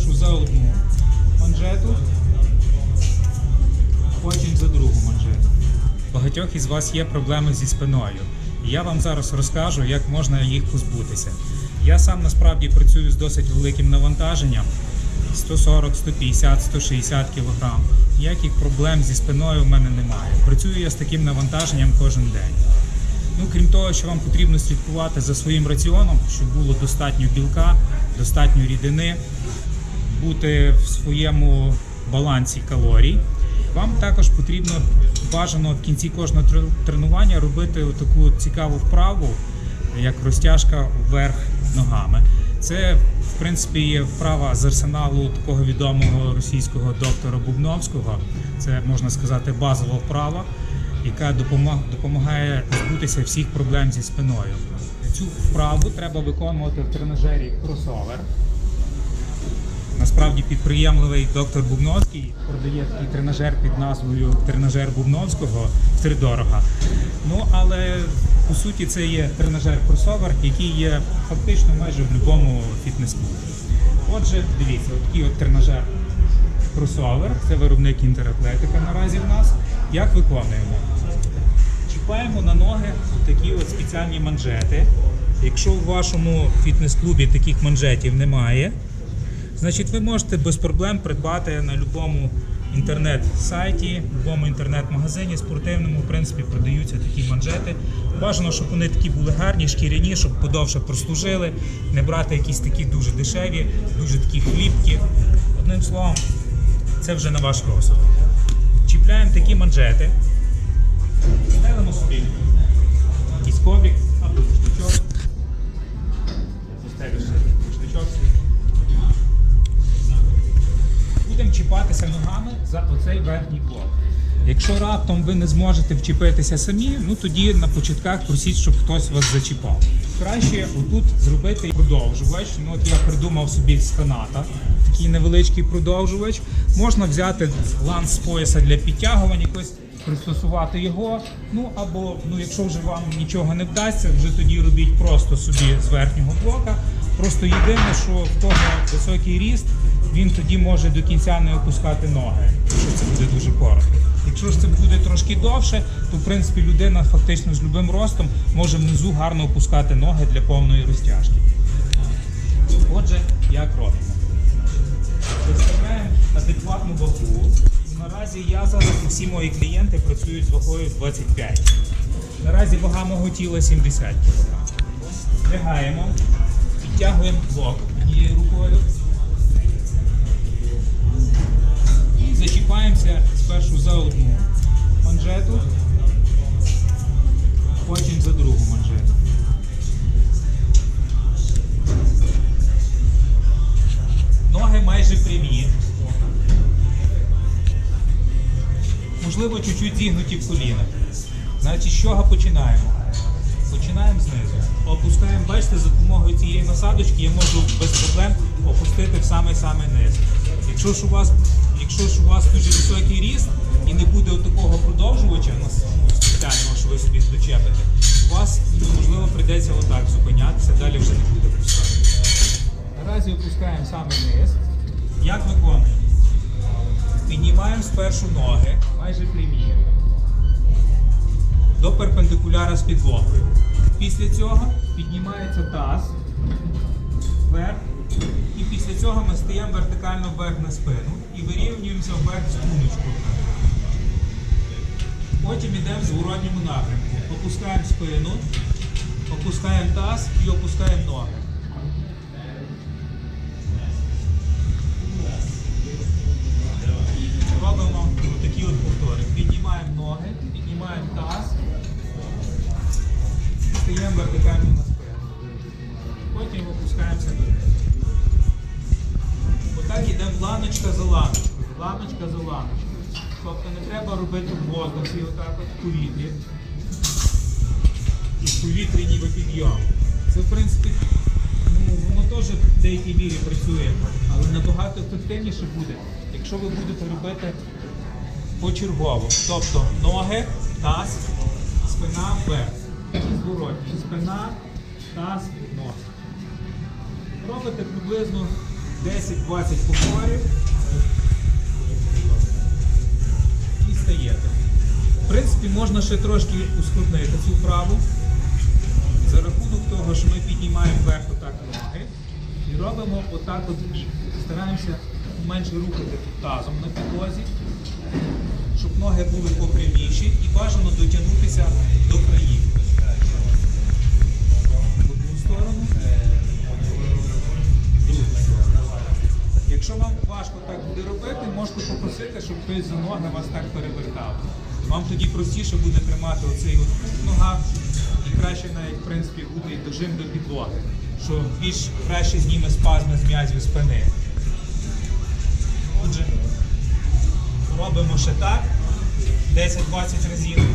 спершу за одну манжету, потім за другу манжету. Багатьох із вас є проблеми зі спиною. Я вам зараз розкажу, як можна їх позбутися. Я сам насправді працюю з досить великим навантаженням 140, 150, 160 кг. Ніяких проблем зі спиною в мене немає. Працюю я з таким навантаженням кожен день. Ну, крім того, що вам потрібно слідкувати за своїм раціоном, щоб було достатньо білка, достатньо рідини, бути в своєму балансі калорій. Вам також потрібно бажано в кінці кожного тренування робити таку цікаву вправу, як розтяжка вверх ногами. Це, в принципі, є вправа з арсеналу такого відомого російського доктора Бубновського. Це можна сказати базова вправа, яка допомагає збутися всіх проблем зі спиною. Цю вправу треба виконувати в тренажері кросовер. Насправді підприємливий доктор Бубновський продає такий тренажер під назвою Тренажер Бубновського втридорога. Ну але по суті це є тренажер кросовер, який є фактично майже в будь-якому фітнес-клубі. Отже, дивіться, такий от тренажер кросовер, це виробник інтератлетика наразі в нас. Як виконуємо? Чіпаємо на ноги такі от спеціальні манжети. Якщо в вашому фітнес-клубі таких манжетів немає, значить ви можете без проблем придбати на будь-якому інтернет-сайті, будь-якому інтернет-магазині спортивному, в принципі, продаються такі манжети. Бажано, щоб вони такі були гарні, шкіряні, щоб подовше прослужили, не брати якісь такі дуже дешеві, дуже такі хлібкі. Одним словом, це вже на ваш розсуд. Чіпляємо такі манжети. Ставимо собі якийсь коврик верхній блок. Якщо раптом ви не зможете вчепитися самі, ну тоді на початках просіть, щоб хтось вас зачіпав. Краще отут зробити продовжувач. Ну от я придумав собі з каната такий невеличкий продовжувач. Можна взяти ланц з пояса для підтягувань, якось пристосувати його. Ну або ну, якщо вже вам нічого не вдасться, вже тоді робіть просто собі з верхнього блока. Просто єдине, що в кого високий ріст, він тоді може до кінця не опускати ноги, якщо це буде дуже коротко. Якщо ж це буде трошки довше, то в принципі людина фактично з любим ростом може внизу гарно опускати ноги для повної розтяжки. Отже, як робимо? Виставляємо адекватну вагу. Наразі я зараз і всі мої клієнти працюють з вагою 25. Наразі вага мого тіла 70 кг. Лягаємо, підтягуємо блок однією рукою. Зачіпаємося спершу за одну манжету, потім за другу манжету. Ноги майже прямі. Можливо, чуть-чуть зігнуті в колінах. Значить, з чого починаємо? Починаємо знизу. Опускаємо, бачите, за допомогою цієї насадочки я можу без проблем опустити в самий-самий низ. Якщо ж у вас, якщо ж у вас дуже високий ріст і не буде такого продовжувача ну, спеціального, що ви собі дочепите, у вас ну, можливо прийдеться отак зупинятися, далі вже не буде пускати. Наразі опускаємо саме низ. Як виконуємо? Піднімаємо спершу ноги, майже прямі, до перпендикуляра з підлогою. Після цього піднімається таз вверх. І після цього ми стаємо вертикально вверх на спину і вирівнюємося вверх струночку. Потім йдемо в зворотньому напрямку. Опускаємо спину, опускаємо таз і опускаємо ноги. Робимо такі от повтори. Піднімаємо ноги, піднімаємо таз, стаємо вертикально на спину. Потім опускаємося донизу. Отак йдемо ланочка за ланочкою, ланочка за ланочкою. Тобто не треба робити в воздухі, отак от повітрі. І в повітрі ніби підйом. Це в принципі ну, воно теж в деякій мірі працює, але набагато ефективніше буде, якщо ви будете робити почергово. Тобто ноги, таз, спина вверх. Зворотні. Спина, таз, ноги. Робите приблизно 10-20 повторів і стаєте. В принципі, можна ще трошки ускладнити цю вправу за рахунок того, що ми піднімаємо вверх отак ноги і робимо отак от. Стараємося менше рухати тазом на підлозі, щоб ноги були попряміші і бажано дотягнутися до країв. Якщо вам важко так буде робити, можете попросити, щоб хтось за ноги вас так перевертав. Вам тоді простіше буде тримати оцей от в ногах і краще навіть в принципі буде і дожим до підлоги, що більш краще зніме спазми з м'язів спини. Отже, робимо ще так 10-20 разів.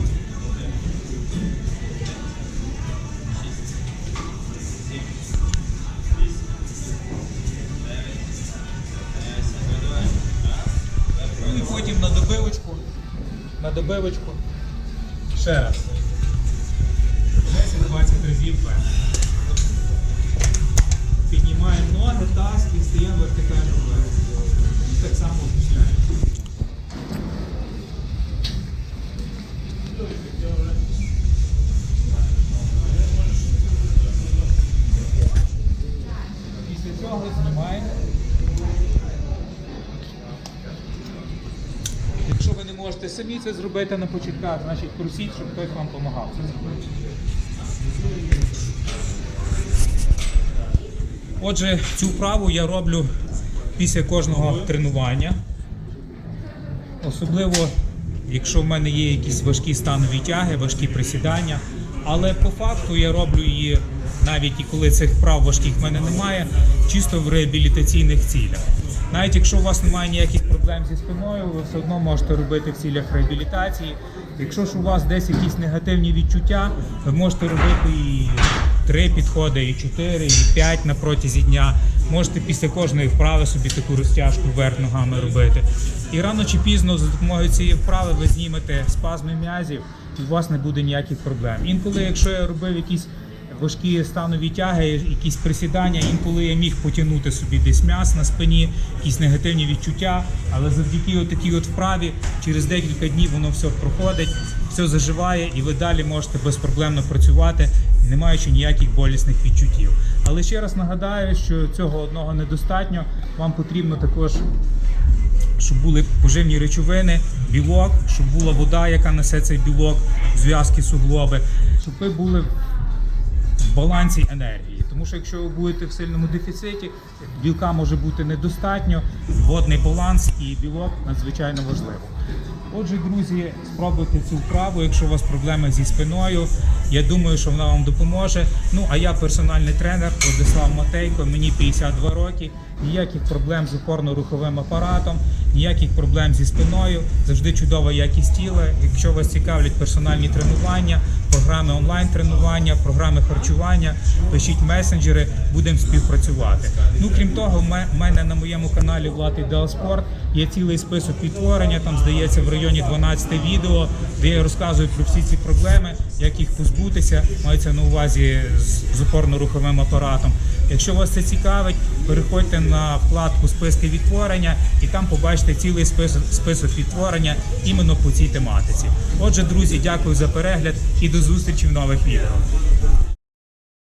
Добивочку. На добивочку. Ще раз. 10-20 разів. Піднімаємо ноги, таз і стаємо вертикально вверх. І так само опускаємо. Самі це зробити на початках, значить просіть, щоб хтось вам допомагав. Отже, цю вправу я роблю після кожного тренування. Особливо, якщо в мене є якісь важкі станові тяги, важкі присідання. Але по факту я роблю її навіть і коли цих вправ важких в мене немає, чисто в реабілітаційних цілях. Навіть якщо у вас немає ніяких проблем зі спиною, ви все одно можете робити в цілях реабілітації. Якщо ж у вас десь якісь негативні відчуття, ви можете робити і три підходи, і чотири, і п'ять на протязі дня. Можете після кожної вправи собі таку розтяжку вверх ногами робити. І рано чи пізно за допомогою цієї вправи ви знімете спазми м'язів, і у вас не буде ніяких проблем. Інколи, якщо я робив якісь важкі станові тяги, якісь присідання, інколи я міг потягнути собі десь м'яс на спині, якісь негативні відчуття, але завдяки отакій от вправі через декілька днів воно все проходить, все заживає, і ви далі можете безпроблемно працювати, не маючи ніяких болісних відчуттів. Але ще раз нагадаю, що цього одного недостатньо. Вам потрібно також щоб були поживні речовини, білок, щоб була вода, яка несе цей білок, зв'язки суглоби, щоб ви були балансі енергії. Тому що якщо ви будете в сильному дефіциті, білка може бути недостатньо, водний баланс і білок надзвичайно важливо. Отже, друзі, спробуйте цю вправу, якщо у вас проблеми зі спиною. Я думаю, що вона вам допоможе. Ну а я персональний тренер Владислав Матейко, мені 52 роки. Ніяких проблем з опорно-руховим апаратом, ніяких проблем зі спиною, завжди чудова якість тіла. Якщо вас цікавлять персональні тренування, програми онлайн-тренування, програми харчування, пишіть месенджери, будемо співпрацювати. Ну крім того, в мене на моєму каналі Влад Ідеал Спорт є цілий список відтворення. Там здається в районі 12 відео, де я розказую про всі ці проблеми, як їх позбутися. Мається на увазі з, опорно-руховим апаратом. Якщо вас це цікавить, переходьте на вкладку списки відтворення і там побачите цілий список, список відтворення іменно по цій тематиці. Отже, друзі, дякую за перегляд і до зустрічі в нових відео.